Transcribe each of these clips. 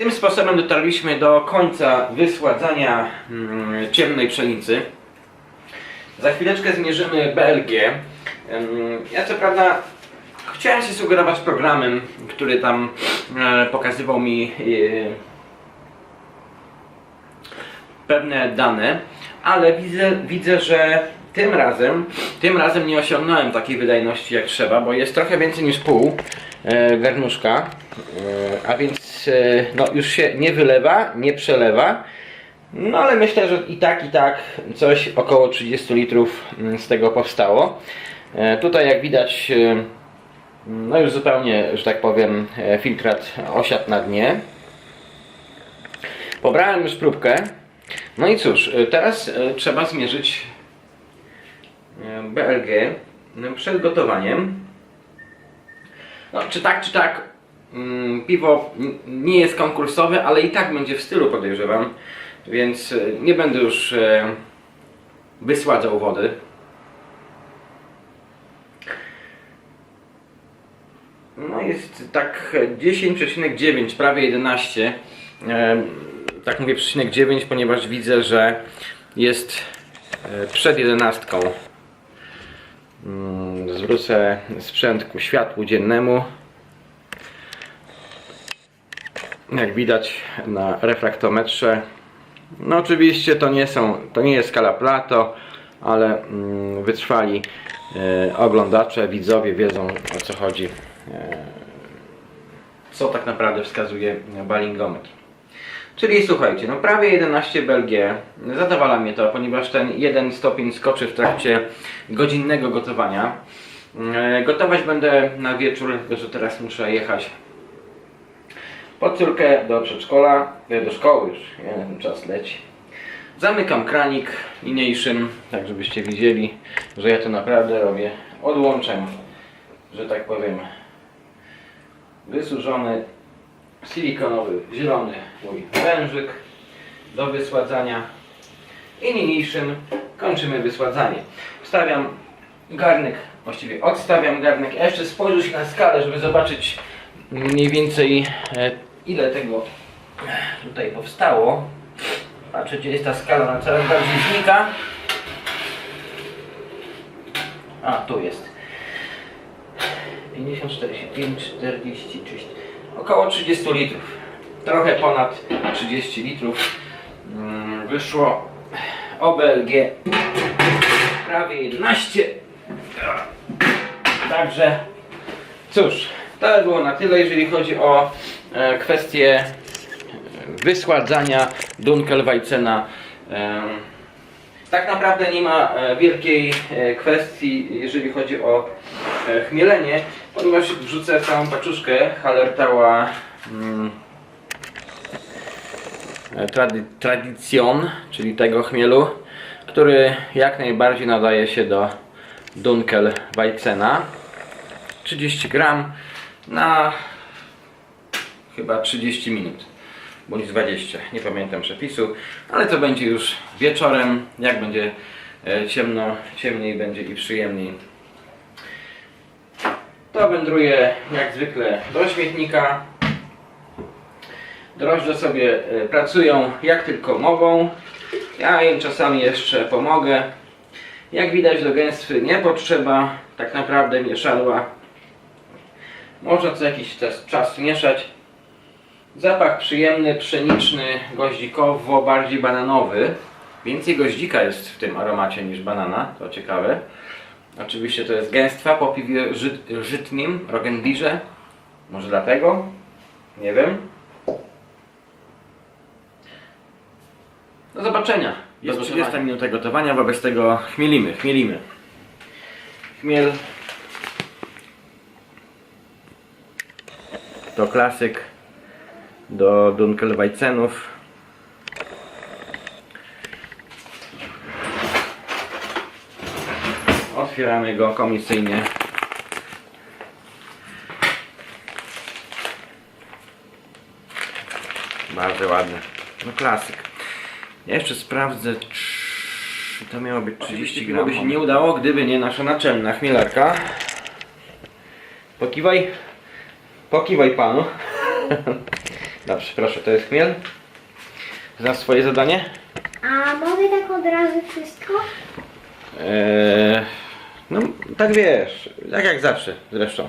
Tym sposobem dotarliśmy do końca wysładzania mm, ciemnej pszenicy. Za chwileczkę zmierzymy BLG. Ym, Ja co prawda chciałem się sugerować programem, który tam e, pokazywał mi e, pewne dane, ale widzę, widzę, że tym razem, tym razem nie osiągnąłem takiej wydajności jak trzeba, bo jest trochę więcej niż pół e, garnuszka, e, a więc e, no, już się nie wylewa, nie przelewa. No ale myślę, że i tak, i tak coś około 30 litrów mm, z tego powstało. Tutaj jak widać, no już zupełnie, że tak powiem, filtrat osiadł na dnie. Pobrałem już próbkę. No i cóż, teraz trzeba zmierzyć BLG no, przed gotowaniem. No, czy tak, czy tak, mm, piwo nie jest konkursowe, ale i tak będzie w stylu podejrzewam, więc e, nie będę już e, wysładzał wody. No jest tak 10,9, prawie 11. E, tak mówię przecinek 9, ponieważ widzę, że jest e, przed 11. Zwrócę sprzęt ku światłu dziennemu. Jak widać na refraktometrze. No oczywiście to nie są, to nie jest skala Plato, ale mm, wytrwali e, oglądacze, widzowie wiedzą o co chodzi. E, co tak naprawdę wskazuje balingometr. Czyli słuchajcie, no prawie 11 BLG. Zadowala mnie to, ponieważ ten jeden stopień skoczy w trakcie godzinnego gotowania. E, Gotować będę na wieczór, że teraz muszę jechać po córkę do przedszkola, e, do szkoły już, ten czas leci. Zamykam kranik niniejszym, tak żebyście widzieli, że ja to naprawdę robię. Odłączam, że tak powiem, wysuszony silikonowy, zielony mój wężyk do wysładzania i niniejszym kończymy wysładzanie. Wstawiam garnek, właściwie odstawiam garnek. Jeszcze spojrzę na skalę, żeby zobaczyć mniej więcej e, ile tego tutaj powstało. Patrzę, gdzie jest ta skala, na coraz bardziej znika. A, tu jest. 50, 45, 40, 30, około 30 litrów. Trochę ponad 30 litrów mm, wyszło OBLG prawie 11. Także cóż, to by było na tyle, jeżeli chodzi o e, kwestię wysładzania Dunkelweizena. Em, tak naprawdę nie ma e, wielkiej e, kwestii, jeżeli chodzi o e, chmielenie, ponieważ wrzucę całą paczuszkę Hallertała mm, e, trady, Tradition, czyli tego chmielu, który jak najbardziej nadaje się do Dunkelweizena. 30 gram na chyba 30 minut bądź 20, nie pamiętam przepisu, ale to będzie już wieczorem, jak będzie e, ciemno, ciemniej będzie i przyjemniej. To wędruje jak zwykle do śmietnika. Drożdże sobie e, pracują jak tylko mogą. Ja im czasami jeszcze pomogę. Jak widać do gęstwy nie potrzeba tak naprawdę mieszadła. Można co jakiś czas, mieszać. Zapach przyjemny, pszeniczny, goździkowo, bardziej bananowy. Więcej goździka jest w tym aromacie niż banana, to ciekawe. Oczywiście to jest gęstwa po piwie żyt, żytnim, rogendirze. Może dlatego? Nie wiem. Do zobaczenia. Jest Do 30 zobaczenia. minuta gotowania, wobec tego chmielimy, chmielimy. Chmiel to klasyk do Dunkelweizenów. Otwieramy go komisyjnie. Bardzo ładny. No klasyk. Ja jeszcze sprawdzę, czy to miało być 30 gram. By się nie udało, gdyby nie nasza naczelna chmielarka. Pokiwaj. Pokiwaj panu. Dobrze, proszę, to jest chmiel. Znasz swoje zadanie? A mogę tak od razu wszystko? Eee, no, tak wiesz, tak jak zawsze zresztą.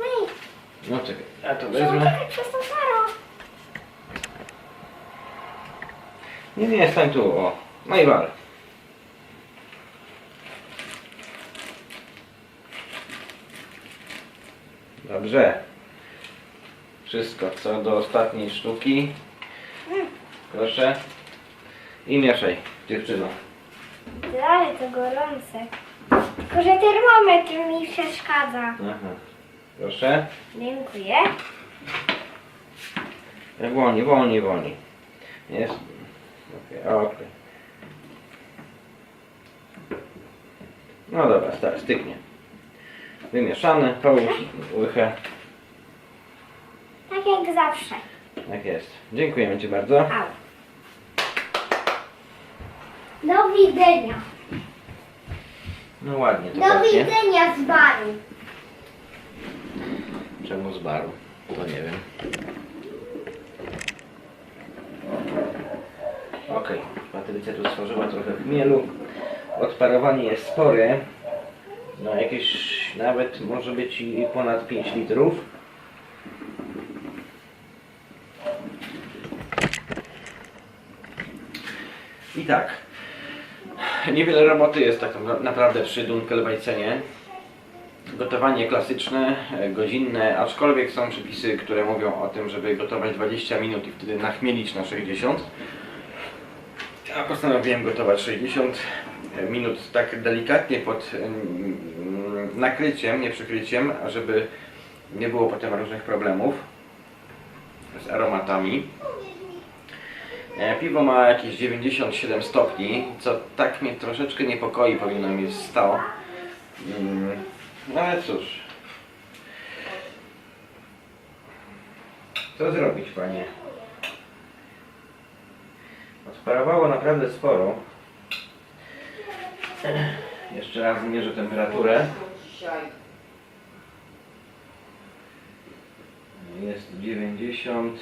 Ej, No czekaj, ja to wezmę. przez to szaro. Nie, nie, stań tu, o. No i wal. Dobrze. Wszystko co do ostatniej sztuki. Proszę. I mieszaj, dziewczyno. Ale to gorące. Tylko, że termometr mi przeszkadza. Aha. Proszę. Dziękuję. Wolniej, wolniej, wolniej. Jest. Okej, okej. No dobra, tak, styknie. Wymieszane, połóż łychę. Tak jak zawsze. Tak jest. Dziękujemy Ci bardzo. Au. Do widzenia. No ładnie to Do pachnie. widzenia z baru. Czemu z baru? To nie wiem. Okej, Patrycja tu stworzyła trochę chmielu. Odparowanie jest spore. No jakieś nawet może być i ponad 5 litrów. I tak. Niewiele roboty jest tak naprawdę przy Dunkelweizenie. Gotowanie klasyczne, e, godzinne, aczkolwiek są przepisy, które mówią o tym, żeby gotować 20 minut i wtedy nachmielić na 60. Ja postanowiłem gotować 60 minut tak delikatnie pod nakryciem, nie przykryciem, żeby nie było potem różnych problemów z aromatami. E, Piwo ma jakieś 97 stopni, co tak mnie troszeczkę niepokoi, powinno mieć 100. Mm, No ale cóż. Co zrobić, panie? Odparowało naprawdę sporo. Jeszcze raz mierzę temperaturę. Jest 90.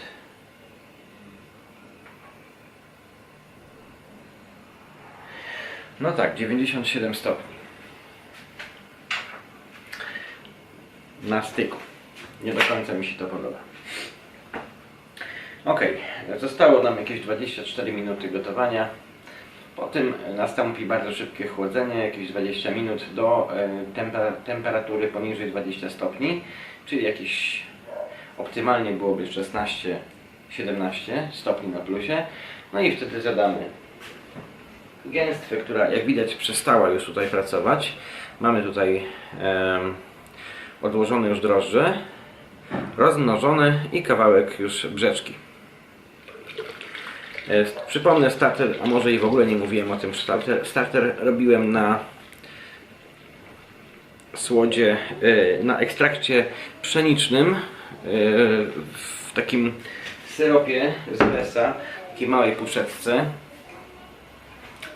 No tak, 97 stopni. Na styku. Nie do końca mi się to podoba. Ok, zostało nam jakieś 24 minuty gotowania. Potem nastąpi bardzo szybkie chłodzenie, jakieś 20 minut do e, temper temperatury poniżej 20 stopni, czyli jakieś optymalnie byłoby 16-17 stopni na plusie. No i wtedy zadamy gęstwę, która jak widać przestała już tutaj pracować. Mamy tutaj em, odłożone już drożdże, rozmnożone i kawałek już brzeczki. E, Przypomnę starter, a może i w ogóle nie mówiłem o tym, starter, starter robiłem na słodzie, e, na ekstrakcie pszenicznym e, w takim syropie z lesa, takiej małej puszeczce,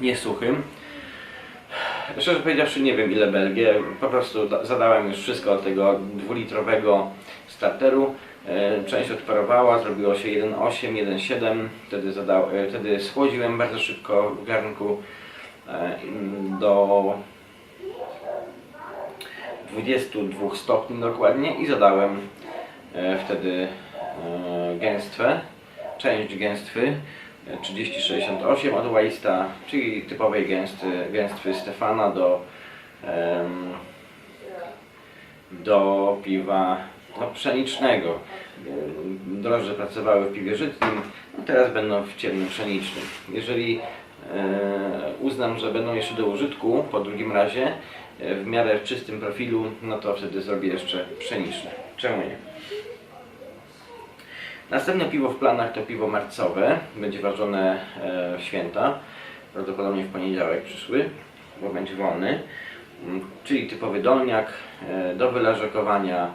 nie suchym. Szczerze powiedziawszy nie wiem ile Belgię, po prostu da- zadałem już wszystko od tego dwulitrowego starteru. E, Część odparowała, zrobiło się 1,8, 1,7, wtedy, zadał, e, wtedy schłodziłem bardzo szybko w garnku e, do 22 stopni dokładnie i zadałem wtedy gęstwę, część gęstwy e, 3068 od Waista, czyli typowej gęsty, gęstwy Stefana do, do piwa no, pszenicznego. Pracowały w piwie żytnim, no teraz będą w ciemnym pszenicznym. Jeżeli e, uznam, że będą jeszcze do użytku po drugim razie, e, w miarę czystym profilu, no to wtedy zrobię jeszcze pszeniczne. Czemu nie? Następne piwo w planach to piwo marcowe. Będzie ważone e, w święta. Prawdopodobnie w poniedziałek przyszły, bo będzie wolny. Mm, Czyli typowy dolniak do wyleżakowania.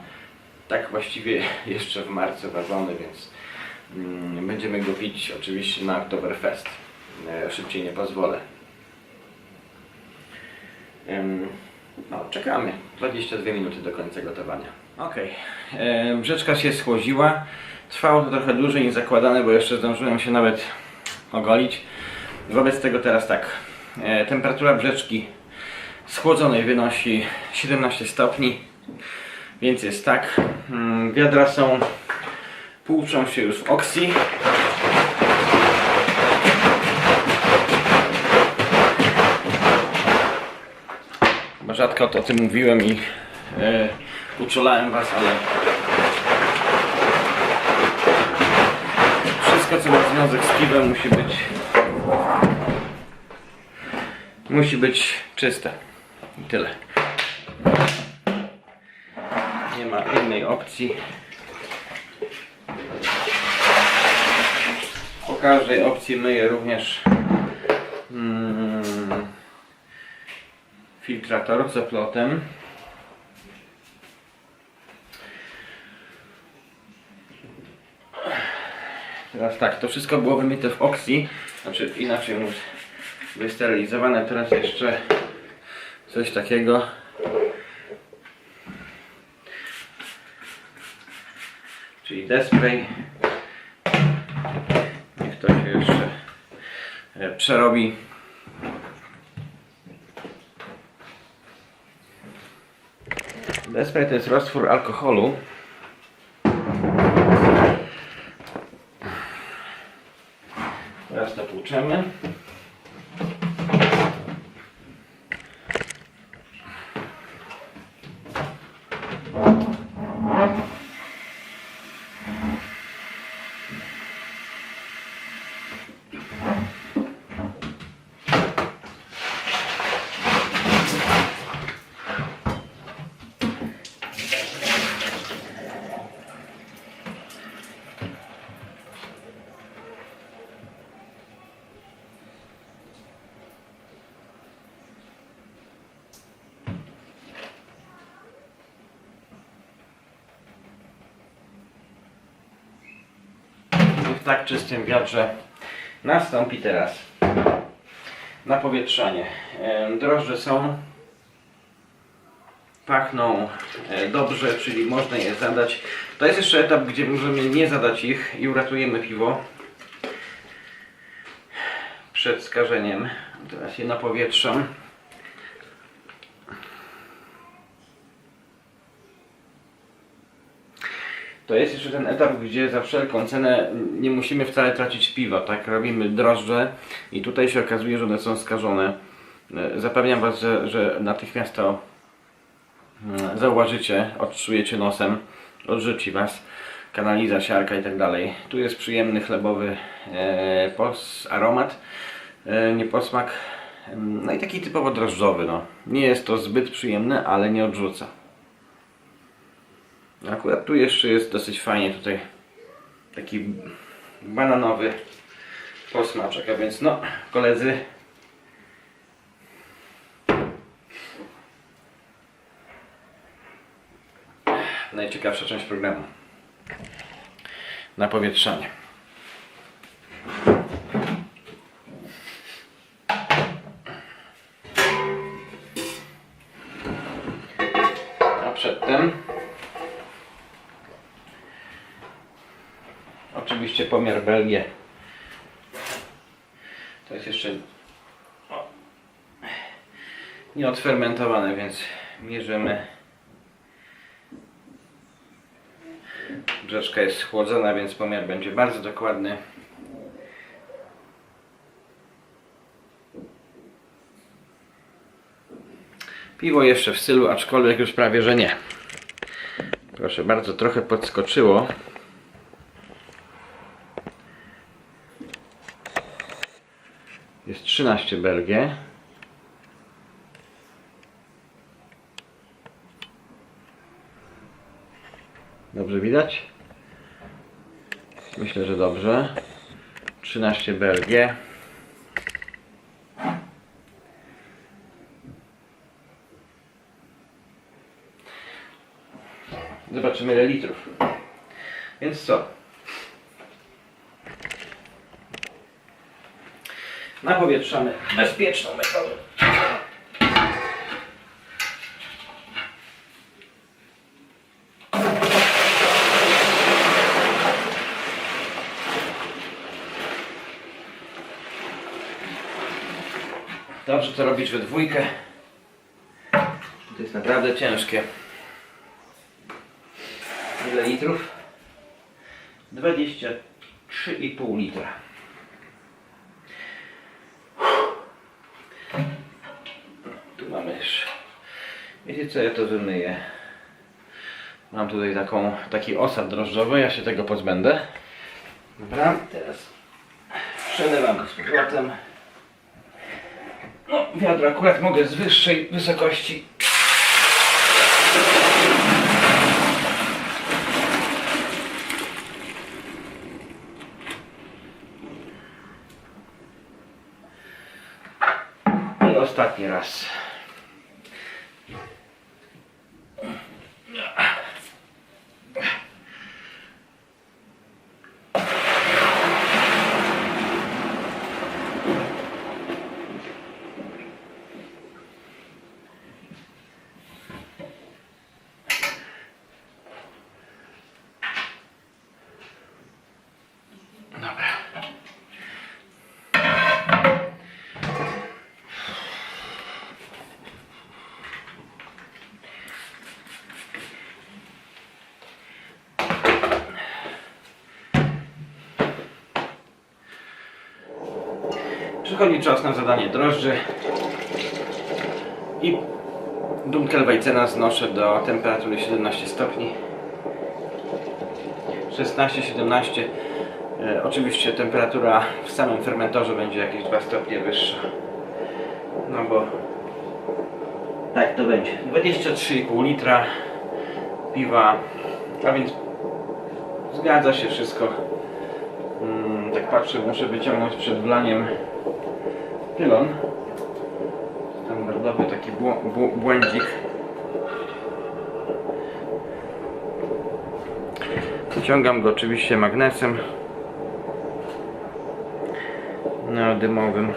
Tak właściwie jeszcze w marcu ważony, więc mm, będziemy go pić oczywiście na Oktoberfest. E, Szybciej nie pozwolę. No, czekamy. 22 minuty do końca gotowania. Ok. Brzeczka się schłodziła. Trwało to trochę dłużej niż zakładane, bo jeszcze zdążyłem się nawet ogolić. Wobec tego teraz tak. E, temperatura brzeczki schłodzonej wynosi 17 stopni, więc jest tak. Mm, Wiadra są, płuczą się już w oksji. Bo rzadko to o tym mówiłem i e, uczulałem Was, ale wszystko co ma związek z piwem musi być musi być czyste. I tyle. Opcji. Po każdej opcji myję również mm, filtrator z oplotem. Teraz tak, to wszystko było wymyte w oksji, znaczy inaczej mówiąc, wysterylizowane. Teraz jeszcze coś takiego. Czyli despray. Niech to się jeszcze e, przerobi. Despray to jest roztwór alkoholu. Teraz to tłuczemy. w tak czystym wiatrze nastąpi teraz napowietrzanie. Drożdże są, pachną e, dobrze, czyli można je zadać. To jest jeszcze etap, gdzie możemy nie zadać ich i uratujemy piwo przed skażeniem. Teraz je napowietrzam. To jest jeszcze ten etap, gdzie za wszelką cenę nie musimy wcale tracić piwa, tak? Robimy drożdże i tutaj się okazuje, że one są skażone. E, Zapewniam Was, że, że natychmiast to mm, zauważycie, odczujecie nosem, odrzuci Was kanaliza, siarka i tak dalej. Tu jest przyjemny chlebowy e, pos, aromat, e, nie posmak, no i taki typowo drożdżowy. No. Nie jest to zbyt przyjemne, ale nie odrzuca. Akurat tu jeszcze jest dosyć fajnie tutaj taki bananowy posmaczek, a więc no koledzy najciekawsza część programu na powietrzanie. Belgię. To jest jeszcze nieodfermentowane, więc mierzymy. Brzeczka jest schłodzona, więc pomiar będzie bardzo dokładny. Piwo jeszcze w stylu, aczkolwiek już prawie, że nie. Proszę bardzo, trochę podskoczyło. Jest 13 Belgie. Dobrze widać? Myślę, że dobrze. 13 Belgie. Zobaczymy ile litrów. Więc co? na napowietrzamy bezpieczną metodą. Dobrze to robić we dwójkę. To jest naprawdę ciężkie. Ile litrów? 23,5 litra. Co, ja to wymyję. Mam tutaj taką, taki osad drożdżowy, ja się tego pozbędę. Dobra, teraz przelewam go z powrotem. No, wiadro akurat mogę z wyższej wysokości. I ostatni raz. Przychodzi czas na zadanie drożdży. I Dunkelweissena znoszę do temperatury 17 stopni. 16-17 e, Oczywiście temperatura w samym fermentorze będzie jakieś 2 stopnie wyższa. No bo tak to będzie. 23,5 litra piwa. A więc zgadza się wszystko. Mm, tak patrzę, muszę wyciągnąć przed wlaniem pylon. Standardowy taki błą- błą- błędzik. Wyciągam go oczywiście magnesem neodymowym.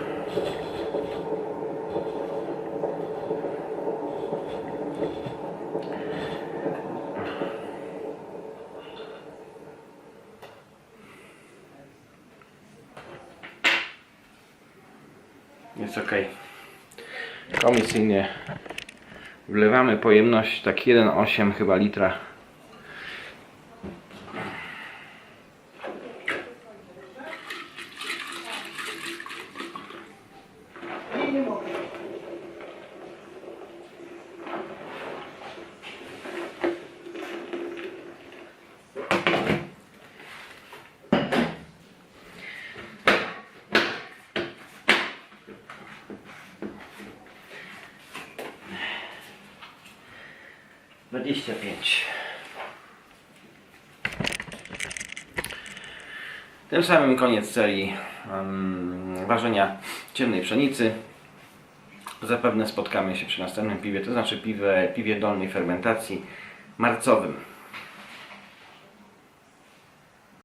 Ok. Komisyjnie wlewamy pojemność tak 1,8 chyba litra. Dwadzieścia pięć. Tym samym koniec serii um, ważenia ciemnej pszenicy. Zapewne spotkamy się przy następnym piwie, to znaczy piwie, piwie dolnej fermentacji marcowym.